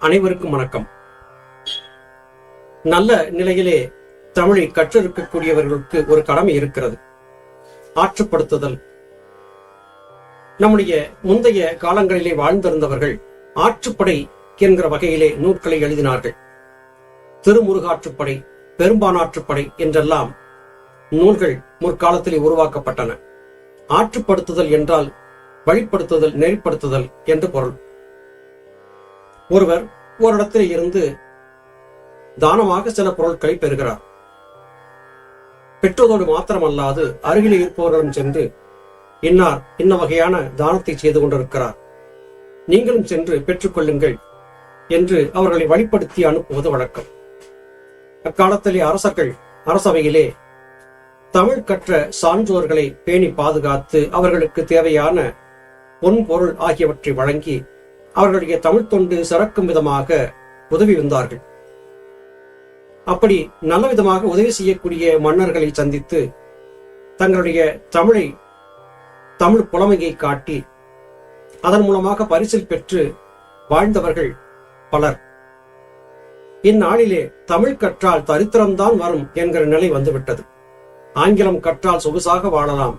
அனைவருக்கும் வணக்கம். நல்ல நிலையிலே தமிழை கற்றிருக்கக்கூடியவர்களுக்கு ஒரு கடமை இருக்கிறது. ஆற்றுப்படுத்துதல். நம்முடைய முந்தைய காலங்களிலே வாழ்ந்திருந்தவர்கள் ஆற்றுப்படை என்கிற வகையிலே நூல்களை எழுதினார்கள். திருமுருகாற்றுப்படை பெரும்பானாற்றுப்படை என்றெல்லாம் நூல்கள் முற்காலத்திலே உருவாக்கப்பட்டன. ஆற்றுப்படுத்துதல் என்றால் வழிப்படுத்துதல் நெறிப்படுத்துதல் என்று பொருள். ஒருவர் ஓரிடத்தில் இருந்து தானமாக சில பொருட்களை பெறுகிறார். பெற்றதோடு மாத்திரமல்லாது அருகில் இருப்பவர்களும் சென்று இன்னார் இன்ன வகையான தானத்தை செய்து கொண்டிருக்கிறார். நீங்களும் சென்று பெற்றுக்கொள்ளுங்கள் என்று அவர்களை வழிப்படுத்தி அனுப்புவது வழக்கம். அக்காலத்திலே அரசர்கள் அரசவையிலே தமிழ் கற்ற சான்றோர்களை பேணி பாதுகாத்து அவர்களுக்கு தேவையான பொன் பொருள் ஆகியவற்றை வழங்கி அவர்களுடைய தமிழ் தொண்டு சிறக்கும் விதமாக உதவி வந்தார்கள் அப்படி நல்ல விதமாக உதவி செய்யக்கூடிய மன்னர்களை சந்தித்து தங்களுடைய தமிழை தமிழ் புலமையை காட்டி அதன் மூலமாக பரிசில் பெற்று வாழ்ந்தவர்கள் பலர். இந்நாளிலே தமிழ் கற்றால் தரித்திரம்தான் வரும் என்கிற நிலை வந்துவிட்டது. ஆங்கிலம் கற்றால் சொகுசாக வாழலாம்.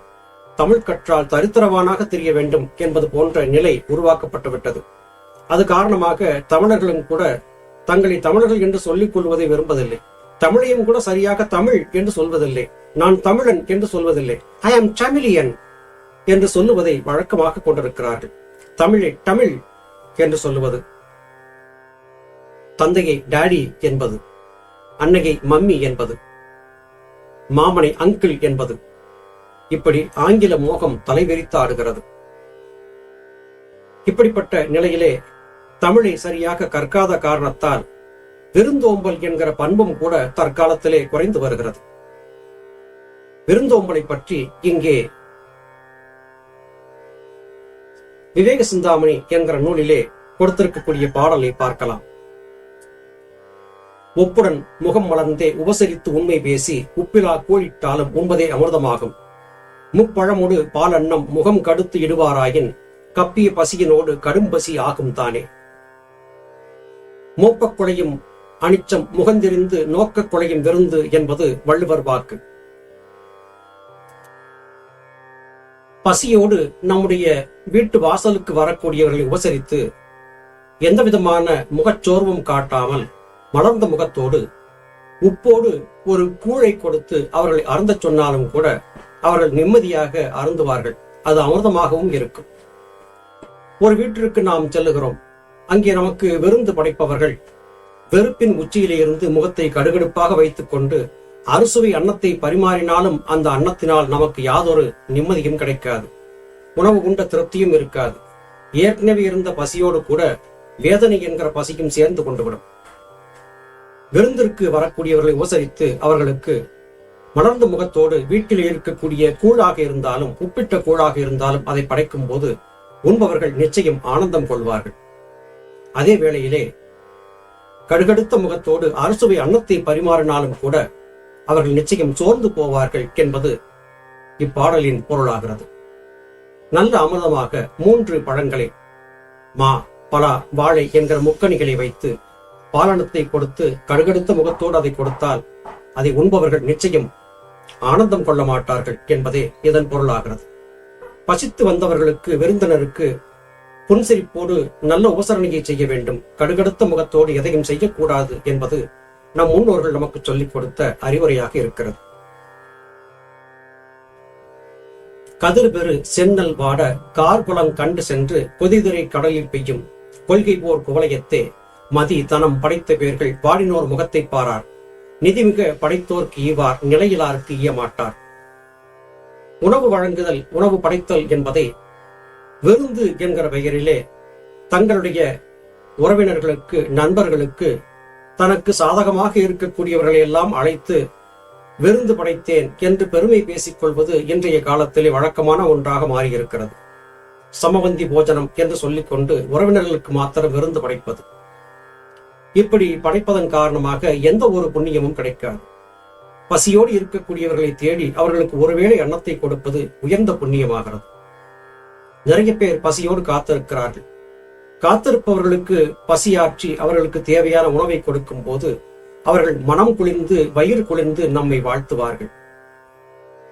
தமிழ் கற்றால் தரித்திரவானாக தெரிய வேண்டும் என்பது போன்ற நிலை உருவாக்கப்பட்டுவிட்டது. அது காரணமாக தமிழர்களும் கூட தங்களை தமிழர்கள் என்று சொல்லிக் கொள்வதை விரும்பதில்லை தமிழையும் கூட சரியாக தமிழ் என்று சொல்வதில்லை. நான் தமிழன் என்று சொல்வதில்லை. ஐ ஆம் தமிழியன் என்று சொல்லுவதை வழக்கமாக கொண்டிருக்கிறார்கள். தமிழை தமிழ் என்று சொல்லுவது. தந்தையை டாடி என்பது. அன்னையை மம்மி என்பது. மாமனை அங்கிள் என்பது. இப்படி ஆங்கில மோகம் தலைவிரித்து ஆடுகிறது. இப்படிப்பட்ட நிலையிலே தமிழை சரியாக கற்காத காரணத்தால் விருந்தோம்பல் என்கிற பண்பும் கூட தற்காலத்திலே குறைந்து வருகிறது. விருந்தோம்பலை பற்றி இங்கே விவேக சிந்தாமணி என்கிற நூலிலே கொடுத்திருக்கக்கூடிய பாடலை பார்க்கலாம். ஒப்புடன் முகம் மலர்ந்தே உபசரித்து உண்மை பேசி உப்பிலா கோழிட்டாலும் உண்பதே அமிர்தமாகும். முப்பழமோடு பாலன்னம் முகம் கடுத்து இடுவாராயின் கப்பிய பசியினோடு கடும் பசி ஆகும் தானே மோப்பக் கொலையும் அனிச்சம் முகந்தெறிந்து நோக்கக் கொலையும் விருந்து என்பது வள்ளுவர் வாக்கு. பசியோடு நம்முடைய வீட்டு வாசலுக்கு வரக்கூடியவர்களை உபசரித்து எந்த விதமான முகச்சோர்வும் காட்டாமல் மலர்ந்த முகத்தோடு உப்போடு ஒரு கூழை கொடுத்து அவர்களை அருந்த சொன்னாலும் கூட அவர்கள் நிம்மதியாக அருந்துவார்கள். அது அமிர்தமாகவும் இருக்கும். ஒரு வீட்டிற்கு நாம் செல்லுகிறோம். அங்கே நமக்கு விருந்து படைப்பவர்கள் வெறுப்பின் உச்சியிலே இருந்து முகத்தை கடுகடுப்பாக வைத்துக் கொண்டு அறுசுவை அன்னத்தை பரிமாறினாலும் அந்த அன்னத்தினால் நமக்கு யாதொரு நிம்மதியும் கிடைக்காது. உணவு உண்ட திருப்தியும் இருக்காது. ஏற்கனவே இருந்த பசியோடு கூட வேதனை என்கிற பசியும் சேர்ந்து கொண்டுவிடும். விருந்திற்கு வரக்கூடியவர்களை உபசரித்து அவர்களுக்கு மலர்ந்த முகத்தோடு வீட்டில் இருக்கக்கூடிய கூழாக இருந்தாலும் உப்பிட்ட கூழாக இருந்தாலும் அதை படைக்கும் போது உண்பவர்கள் நிச்சயம் ஆனந்தம் கொள்வார்கள். அதே வேளையிலே கடுகடுத்த முகத்தோடு அரசுவை அன்னத்தை பரிமாறினாலும் கூட அவர்கள் நிச்சயம் சோர்ந்து போவார்கள் என்பது இப்பாடலின் பொருளாகிறது. நல்ல அமிர்தமாக மூன்று பழங்களை மா பலா வாழை என்கிற முக்கணிகளை வைத்து பாலனத்தை கொடுத்து கடுகடுத்த முகத்தோடு அதை கொடுத்தால் அதை உண்பவர்கள் நிச்சயம் ஆனந்தம் கொள்ள மாட்டார்கள் என்பதே இதன் பொருளாகிறது. பசித்து வந்தவர்களுக்கு விருந்தினருக்கு புன்சிரிப்போடு நல்ல உபசரணையை செய்ய வேண்டும். கடுகடுத்த முகத்தோடு எதையும் செய்யக்கூடாது என்பது நம் முன்னோர்கள் நமக்கு சொல்லிக் கொடுத்த அறிவுரையாக இருக்கிறது. கதிர் பெரு சென்னல் வாட கார்புலம் கண்டு சென்று கொதிதிரை கடலில் பெய்யும் கொள்கை போர் குவளையத்தே மதி தனம் படைத்த பேர்கள் பாடினோர் முகத்தை பாரார். நிதிமிக படைத்தோர்க்கு ஈவார் நிலையிலாருக்கு ஈய மாட்டார் உணவு வழங்குதல் உணவு படைத்தல் என்பதை விருந்து என்கிற பெயரிலே தங்களுடைய உறவினர்களுக்கு நண்பர்களுக்கு தனக்கு சாதகமாக இருக்கக்கூடியவர்களை எல்லாம் அழைத்து விருந்து படைத்தேன் என்று பெருமை பேசிக் கொள்வது இன்றைய காலத்திலே வழக்கமான ஒன்றாக மாறியிருக்கிறது. சமவந்தி போஜனம் என்று சொல்லிக்கொண்டு உறவினர்களுக்கு மாத்திரம் விருந்து படைப்பது. இப்படி படைப்பதன் காரணமாக எந்த ஒரு புண்ணியமும் கிடைக்காது. பசியோடு இருக்கக்கூடியவர்களை தேடி அவர்களுக்கு ஒருவேளை அன்னத்தை கொடுப்பது உயர்ந்த புண்ணியமாகிறது. நிறைய பேர் பசியோடு காத்திருக்கிறார்கள். காத்திருப்பவர்களுக்கு பசியாற்றி அவர்களுக்கு தேவையான உணவை கொடுக்கும் போது அவர்கள் மனம் குளிர்ந்து வயிறு குளிர்ந்து நம்மை வாழ்த்துவார்கள்.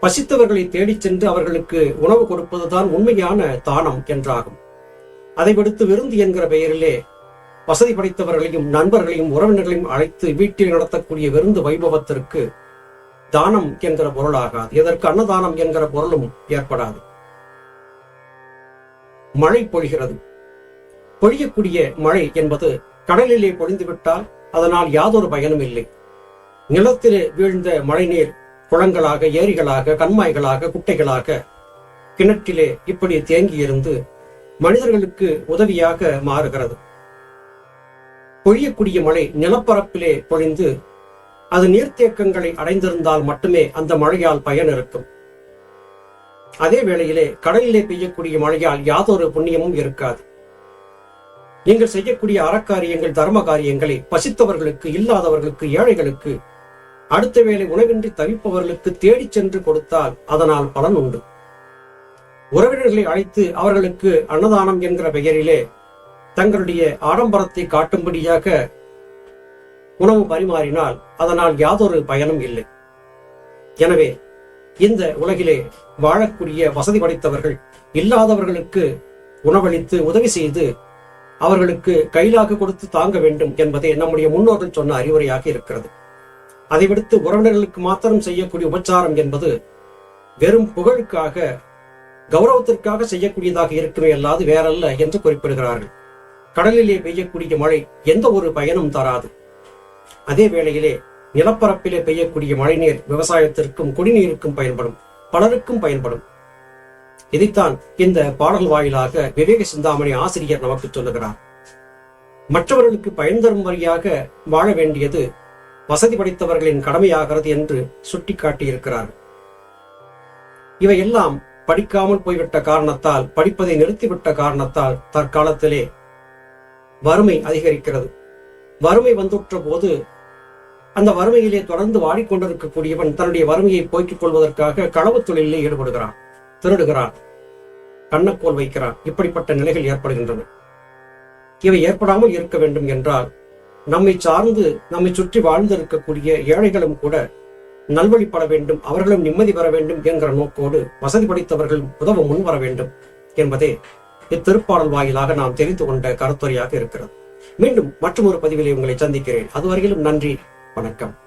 பசித்தவர்களை தேடிச் சென்று அவர்களுக்கு உணவு கொடுப்பதுதான் உண்மையான தானம் என்றாகும். அதை விடுத்து விருந்து என்கிற பெயரிலே வசதி படைத்தவர்களையும் நண்பர்களையும் உறவினர்களையும் அழைத்து வீட்டில் நடத்தக்கூடிய விருந்து வைபவத்திற்கு தானம் என்கிற பொருளாகாது. இதற்கு அன்னதானம் என்கிற பொருளும் ஏற்படாது. மழை பொழிகிறது. பொழியக்கூடிய மழை என்பது கடலிலே பொழிந்துவிட்டால் அதனால் யாதொரு பயனும் இல்லை. நிலத்திலே வீழ்ந்த மழைநீர் குளங்களாக ஏரிகளாக கண்மாய்களாக குட்டைகளாக கிணற்றிலே இப்படி தேங்கி இருந்து மனிதர்களுக்கு உதவியாக மாறுகிறது. பொழியக்கூடிய மழை நிலப்பரப்பிலே பொழிந்து அது நீர்த்தேக்கங்களை அடைந்திருந்தால் மட்டுமே அந்த மழையால் பயன் இருக்கும் அதே வேளையிலே கடலிலே பெய்யக்கூடிய மழையால் யாதொரு புண்ணியமும் இருக்காது. நீங்கள் செய்யக்கூடிய அறக்காரியங்கள் தர்ம காரியங்களை பசித்தவர்களுக்கு இல்லாதவர்களுக்கு ஏழைகளுக்கு அடுத்த வேளை உணவின்றி தவிப்பவர்களுக்கு தேடிச் சென்று கொடுத்தால் அதனால் பலன் உண்டு. உறவினர்களை அழைத்து அவர்களுக்கு அன்னதானம் என்கிற பெயரிலே தங்களுடைய ஆடம்பரத்தை காட்டும்படியாக உணவு பரிமாறினால் அதனால் யாதொரு பயனும் இல்லை. எனவே இந்த உலகிலே வாழக்கூடிய வசதி படைத்தவர்கள் இல்லாதவர்களுக்கு உணவளித்து உதவி செய்து அவர்களுக்கு கையிலாக கொடுத்து தாங்க வேண்டும் என்பதே நம்முடைய முன்னோர்கள் சொன்ன அறிவுரையாக இருக்கிறது. அதை விடுத்து உறவினர்களுக்கு மாத்திரம் செய்யக்கூடிய உபச்சாரம் என்பது வெறும் புகழுக்காக கௌரவத்திற்காக செய்யக்கூடியதாக இருக்குமே அல்லாது வேறல்ல என்று குறிப்பிடுகிறார்கள். கடலிலே பெய்யக்கூடிய மழை எந்த ஒரு பயனும் தராது. அதே வேளையிலே நிலப்பரப்பிலே பெய்யக்கூடிய மழைநீர் விவசாயத்திற்கும் குடிநீருக்கும் பயன்படும் பலருக்கும் பயன்படும். இதைத்தான் இந்த பாடல் வாயிலாக விவேக சிந்தாமணி ஆசிரியர் நமக்கு சொல்லுகிறார். மற்றவர்களுக்கு பயன் தரும் வழியாக வாழ வேண்டியது வசதி படைத்தவர்களின் கடமையாகிறது என்று சுட்டிக்காட்டியிருக்கிறார். இவையெல்லாம் படிக்காமல் போய்விட்ட காரணத்தால் படிப்பதை நிறுத்திவிட்ட காரணத்தால் தற்காலத்திலே வறுமை அதிகரிக்கிறது. வறுமை வந்துற்ற போது அந்த வறுமையிலே தொடர்ந்து வாடிக்கொண்டிருக்கக்கூடியவன் தன்னுடைய வறுமையை போக்கிக் கொள்வதற்காக களவு தொழிலில் ஈடுபடுகிறான் திருடுகிறான் கண்ணக்கோல் வைக்கிறான். இப்படிப்பட்ட நிலைகள் ஏற்படுகின்றன. இவை ஏற்படாமல் இருக்க வேண்டும் என்றால் நம்மை சார்ந்து நம்மை சுற்றி வாழ்ந்து இருக்கக்கூடிய ஏழைகளும் கூட நல்வழிப்பட வேண்டும் அவர்களும் நிம்மதி பெற வேண்டும் என்கிற நோக்கோடு வசதி படைத்தவர்கள் உதவ முன்வர வேண்டும் என்பதே இத்திருப்பாடல் வாயிலாக நாம் தெரிந்து கொண்ட கருத்துரையாக இருக்கிறது. மீண்டும் மற்றொரு பதிவிலே உங்களை சந்திக்கிறேன். அதுவரையிலும் நன்றி. வணக்கம்.